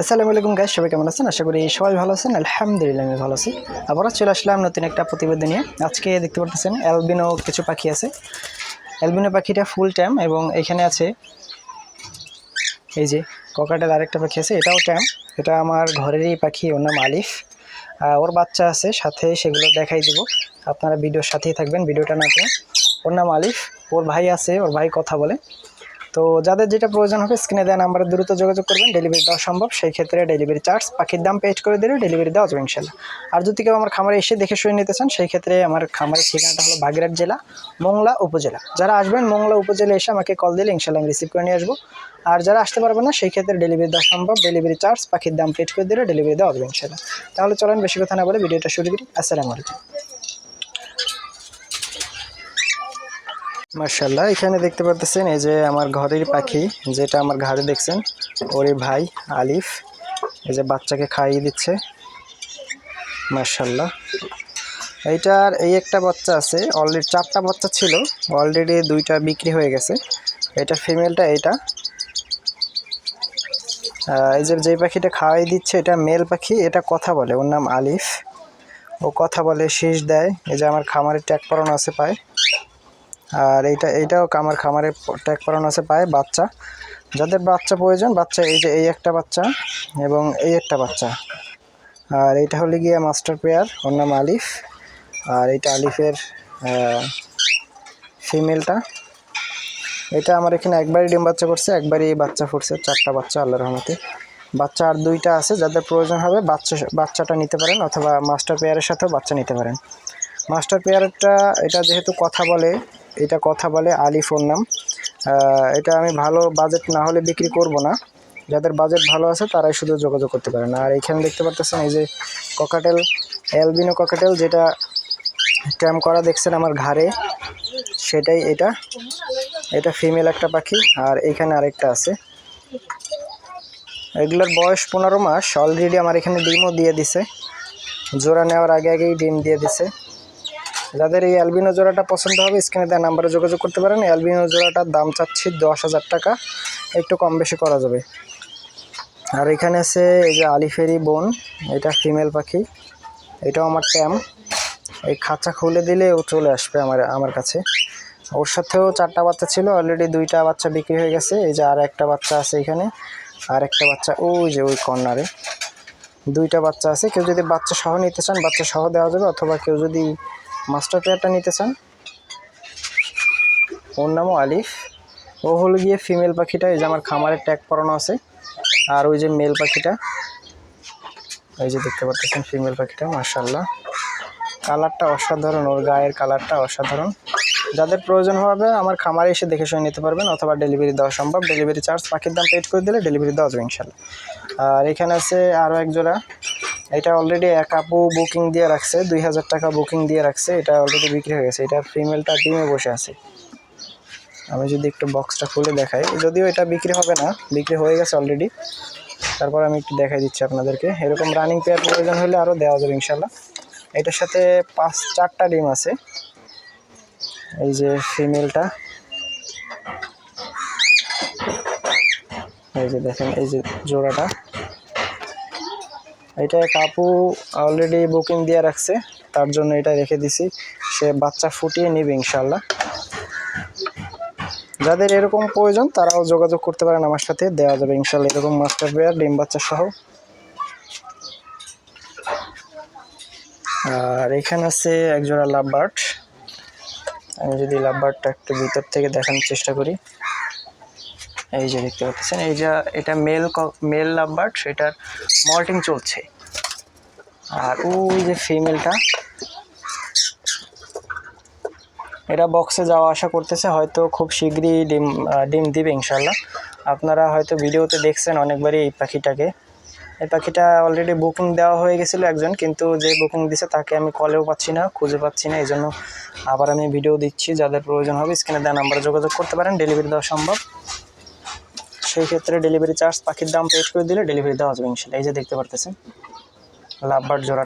আসসালামু আলাইকুম গাইস সবাই কেমন আছেন? আশা করি সবাই ভালো আছেন। আলহামদুলিল্লাহ, আমি ভালো আছি। আবারও চলে আসলাম নতুন একটা প্রতিবেদন নিয়ে। আজকে দেখতে পাচ্ছেন অ্যালবিনো কিছু পাখি আছে। অ্যালবিনো পাখিটা ফুল টাইম এবং এখানে আছে এই যে ককাটের আরেকটা পাখি আছে, এটাও টাইম এটা আমার ঘরেরই পাখি, ওর নাম আলিফ। ওর বাচ্চা আছে, সাথে সেগুলো দেখাই দিব। আপনারা ভিডিওর সাথেই থাকবেন, ভিডিওটা না ওর নাম আলিফ, ওর ভাই আছে, ওর ভাই কথা বলে। তো যাদের যেটা প্রয়োজন হবে স্ক্রিনে দেওয়া নাম্বারে দ্রুত যোগাযোগ করবেন ডেলিভারি দেওয়া সম্ভব। সেই ক্ষেত্রে ডেলিভারি চার্জ পাখির দাম পেড করে দিলে ডেলিভারি দেওয়া যাবে ইনশাল্লাহ। আর যদি কেউ আমার খামারে এসে দেখে শুয়ে নিতে চান সেই ক্ষেত্রে আমার খামারের ঠিকানাটা হলো বাগেরহাট জেলা, মোংলা উপজেলা। যারা আসবেন মোংলা উপজেলা এসে আমাকে কল দিলে ইনশাল্লাহ আমি রিসিভ করে নিয়ে আসব। আর যারা আসতে পারবেন না সেই ক্ষেত্রে ডেলিভারি দেওয়া সম্ভব। ডেলিভারি চার্জ পাখির দাম পেড করে দিলে ডেলিভারি দেওয়া হবে ইনশাল্লাহ। তাহলে চলেন, বেশি কথা না বলে ভিডিওটা শুরু করি। আসসালামু আলাইকুম। মার্শাল্লাহ এখানে দেখতে পাচ্ছেন এই যে আমার ঘরের পাখি, যেটা আমার ঘরে দেখছেন। ওরে ভাই, আলিফ, এই যে বাচ্চাকে খাইয়ে দিচ্ছে। মার্শাল্লাহ এইটার এই একটা বাচ্চা আছে অলরেডি চারটা বাচ্চা ছিল অলরেডি দুইটা বিক্রি হয়ে গেছে। এটা ফিমেলটা এইটা। এই যে যেই পাখিটা খাওয়াই দিচ্ছে, এটা মেল পাখি, এটা কথা বলে, ওর নাম আলিফ। ও কথা বলে, শীষ দেয়। এই যে আমার খামারের ট্যাগ পরানো আছে পায়। আর এইটা, এইটাও আমার খামারে ট্যাগ করানো আছে পায়ে, বাচ্চা। যাদের বাচ্চা প্রয়োজন, বাচ্চা, এই যে এই একটা বাচ্চা এবং এই একটা বাচ্চা। আর এইটা হলে গিয়ে মাস্টার পেয়ার, ওর নাম আলিফ। আর এইটা আলিফের ফিমেলটা। এটা আমার এখানে একবারই ডিম বাচ্চা করছে, একবারই বাচ্চা ফুটছে, চারটা বাচ্চা, আল্লাহর রহমতে। বাচ্চা আর দুইটা আছে, যাদের প্রয়োজন হবে বাচ্চা, বাচ্চাটা নিতে পারেন অথবা মাস্টার পেয়ারের সাথেও বাচ্চা নিতে পারেন। মাস্টার পেয়ারটা, এটা যেহেতু কথা বলে এটা কথা বলে আলি ওর নাম। এটা আমি ভালো বাজেট না হলে বিক্রি করব না। যাদের বাজেট ভালো আছে তারাই শুধু যোগাযোগ করতে পারেন। আর এখানে দেখতে পারতেছেন এই যে ককাটেল অ্যালবিনো ককাটেল যেটা ট্যাম করা দেখছেন আমার ঘাড়ে, সেটাই এটা। এটা ফিমেল একটা পাখি আর এইখানে আরেকটা আছে। এগুলোর বয়স পনেরো মাস। অলরেডি আমার এখানে ডিমও দিয়ে দিছে। জোড়া নেওয়ার আগে আগেই ডিম দিয়ে দিছে। যাদের এই অ্যালবিনো জোড়াটা পছন্দ হবে, স্ক্রিনে দেওয়া নাম্বারে যোগাযোগ করতে পারেন। অ্যালবিনো জোড়াটার দাম চাচ্ছি দশ হাজার টাকা। একটু কম বেশি করা যাবে। আর এখানে আছে এই যে আলিফেরি বোন, এটা ফিমেল পাখি। এটাও আমার ট্যাম। এই খাঁচা খুলে দিলে ও চলে আসবে আমার আমার কাছে। ওর সাথেও চারটা বাচ্চা ছিল অলরেডি দুইটা বাচ্চা বিক্রি হয়ে গেছে। এই যে আর একটা বাচ্চা আছে এখানে। আর একটা বাচ্চা, ওই যে ওই কর্নারে। দুইটা বাচ্চা আছে। কেউ যদি বাচ্চা সহ নিতে চান, বাচ্চা সহ দেওয়া যাবে, অথবা কেউ যদি মাস্টার পেয়ারটা নিতে চান ওর নামও আলিফ। ও হলো গিয়ে ফিমেল পাখিটা, এই যে আমার খামারে ট্যাগ পরানো আছে। আর ওই যে মেল পাখিটা। এই যে দেখতে পাচ্ছেন ফিমেল পাখিটা মার্শাল্লাহ কালারটা অসাধারণ, ওর গায়ের কালারটা অসাধারণ। যাদের প্রয়োজন হবে, আমার খামারে এসে দেখে শুনে নিতে পারবেন, অথবা ডেলিভারি দেওয়া সম্ভব। ডেলিভারি চার্জ পাখির দাম পেড করে দিলে ডেলিভারি দেওয়া যাবে ইনশাল্লাহ আর এখানে আছে আরও এক জোড়া। এটা অলরেডি এক আপু বুকিং দিয়ে রাখছে, দুই হাজার টাকা বুকিং দিয়ে রাখছে, এটা অলরেডি বিক্রি হয়ে গেছে। এটা ফিমেলটা ডিমে বসে আছে। আমি যদি একটু বক্সটা খুলে দেখাই, যদিও এটা বিক্রি হবে না, বিক্রি হয়ে গেছে অলরেডি তারপর আমি একটু দেখাই দিচ্ছি আপনাদেরকে। এরকম রানিং পেয়ার প্রয়োজন হলে আরও দেওয়া যাবে ইনশাল্লাহ এটার সাথে পাঁচ, চারটা ডিম আছে। এই যে ফিমেলটা এই যে দেখেন, এই যে জোড়াটা। এটা কাপু অলরেডি বুকিং দিয়ে রাখছে, তার জন্য এটা রেখে দিছি। সে বাচ্চা ফুটিয়ে নিবে ইনশাল্লাহ যাদের এরকম প্রয়োজন, তারাও যোগাযোগ করতে পারেন আমার সাথে, দেওয়া যাবে ইনশাল্লাহ এরকম মাস্টার পেয়ার ডিম বাচ্চা সহ। আর এখানে আছে একজোড়া লাভ বার্ড আমি যদি লাভ বার্ডটা একটু ভিতর থেকে দেখানোর চেষ্টা করি। এই যে দেখতে পাচ্ছেন, এই যে এটা মেল মেল বার্ড সেটার মল্টিং চলছে। আর ওই যে ফিমেলটা এটা বক্সে যাওয়া আসা করতেছে, হয়তো খুব শীঘ্রই ডিম ডিম দিবে ইনশাল্লাহ আপনারা হয়তো ভিডিওতে দেখছেন অনেকবারই এই পাখিটাকে। এই পাখিটা অলরেডি বুকিং দেওয়া হয়ে গেছিল একজন, কিন্তু যে বুকিং দিছে তাকে আমি কলেও পাচ্ছি না, খুঁজে পাচ্ছি না এই জন্য আবার আমি ভিডিও দিচ্ছি, যাদের প্রয়োজন হবে স্ক্রিনে দেওয়া নাম্বারে যোগাযোগ করতে পারেন ডেলিভারি দেওয়া সম্ভব। সেই ক্ষেত্রে ডেলিভারি চার্জ পাখির দাম পেড করে দিলে ডেলিভারি দেওয়া যাবে ইনশাল্লাহ এই যে দেখতে পারতেছেন, লাভবার জোড়া